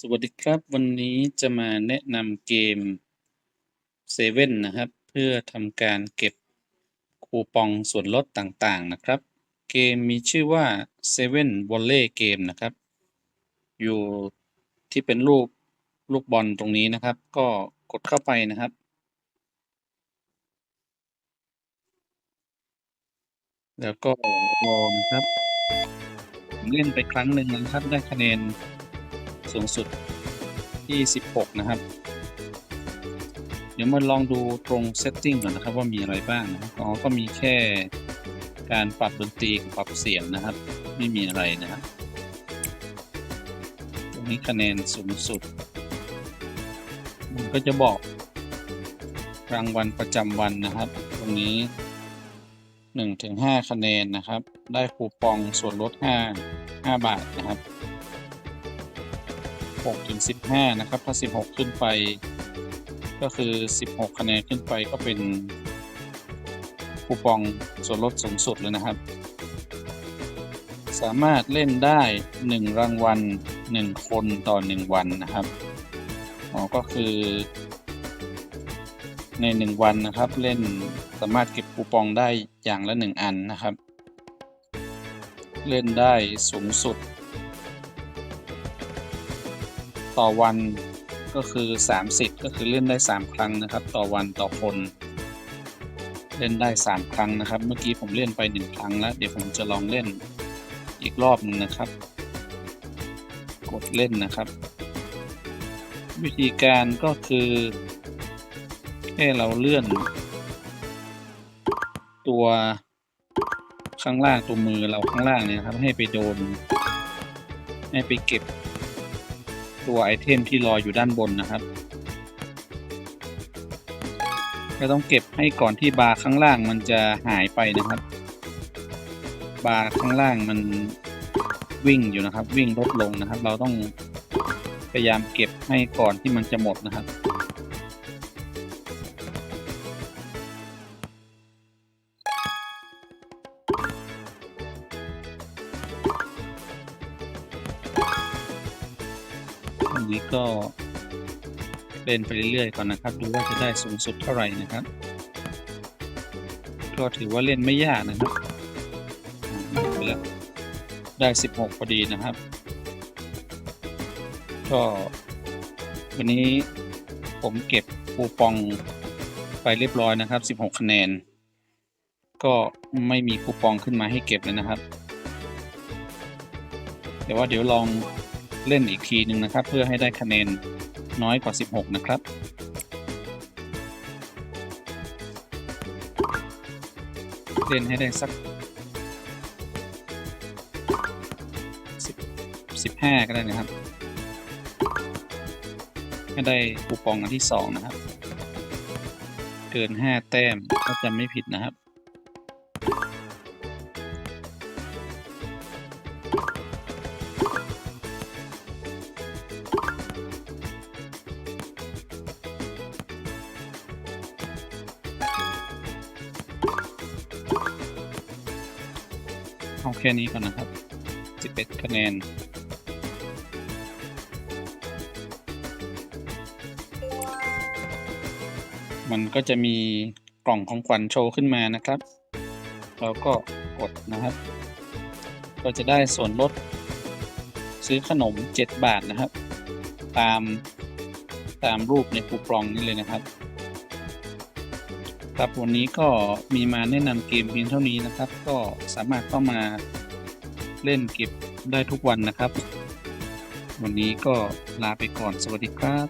สวัสดีครับ วันนี้จะมาแนะนำเกม7นนะครับ เพื่อทำการเก็บคูปองส่วนลดต่างๆนะครับ เกมมีชื่อว่า7 Volley Game นะครับ อยู่ที่เป็นรูปลูกบอลตรงนี้นะครับ ก็กดเข้าไปนะครับ แล้วก็รอนะครับ เล่นไปครั้งหนึ่งนะครับได้คะแนน สูงสุดที่ 16 นะครับ เดี๋ยวมาลองดูตรง setting ก่อนนะครับว่ามีอะไรบ้างอ๋อก็มีแค่การปรับดนตรีกับปรับเสียงนะครับ ไม่มีอะไรนะครับตรงนี้คะแนนสูงสุด มันก็จะบอกรางวัลประจำวันนะครับ ตรงนี้1-5คะแนนนะครับ ได้คูปองส่วนลด 5 5 บาทนะครับ 6 ถึง 15 นะครับ ถ้า 16 ขึ้นไป ก็คือ 16 คะแนนขึ้นไปก็เป็นคูปองส่วนลดสูงสุดเลยนะครับ สามารถเล่นได้ 1 รางวัล 1 คนต่อ 1 วันนะครับอ๋อก็คือ ใน 1 วันนะครับ เล่นสามารถเก็บคูปองได้อย่างละ 1 อันนะครับ เล่นได้สูงสุด ต่อวันก็คือ 30 ก็คือเล่นได้ 3 ครั้งนะครับ ต่อวันต่อคน เล่นได้ 3 ครั้งนะครับ เมื่อกี้ผมเล่นไป 1 ครั้งแล้ว เดี๋ยวผมจะลองเล่นอีกรอบหนึงนะครับ กดเล่นนะครับ วิธีการก็คือแค่เราเลื่อน ตัวข้างล่างตัวมือเราข้างล่างเนี่ยครับให้ไปโดน ให้ไปเก็บ ตัวไอเทมที่รออยู่ด้านบนนะครับก็ต้องเก็บให้ก่อนที่บาร์ข้างล่างมันจะหายไปนะครับ บาร์ข้างล่างมันวิ่งอยู่นะครับ วิ่งลดลงนะครับ เราต้องพยายามเก็บให้ก่อนที่มันจะหมดนะครับ นนี้ก็เล่นไปเรื่อยๆก่อนนะครับ ดูว่าจะได้สูงสุดเท่าไหร่นะครับ ก็ถือว่าเล่นไม่ยากนะครับไปแล้วได้ 16พอดีนะครับ ก็วันนี้ผมเก็บคูปองไปเรียบร้อยนะครับ 16 คะแนน ก็ไม่มีคูปองขึ้นมาให้เก็บเลยนะครับเดี๋ยวว่าเดี๋ยวลอง เล่นอีกทีหนึ่งนะครับ เพื่อให้ได้คะแนนน้อยกว่า 16 นะครับ เล่นให้ได้สัก 15 ก็ได้นะครับให้ได้คูปองอันที่ 2 นะครับ เกิน 5 แต้มถ้าจำไม่ผิดนะครับ เอาแค่นี้ก่อนนะครับ 11 คะแนน มันก็จะมีกล่องของขวัญโชว์ขึ้นมานะครับ เราก็กดนะครับ ก็จะได้ส่วนลดซื้อขนม 7 บาทนะครับ ตามตามรูปในคูปองนี่เลยนะครับ ครับวันนี้ก็มีมาแนะนำเกมเพียงเท่านี้นะครับ ก็สามารถเข้ามาเล่นเก็บได้ทุกวันนะครับ วันนี้ก็ลาไปก่อนสวัสดีครับ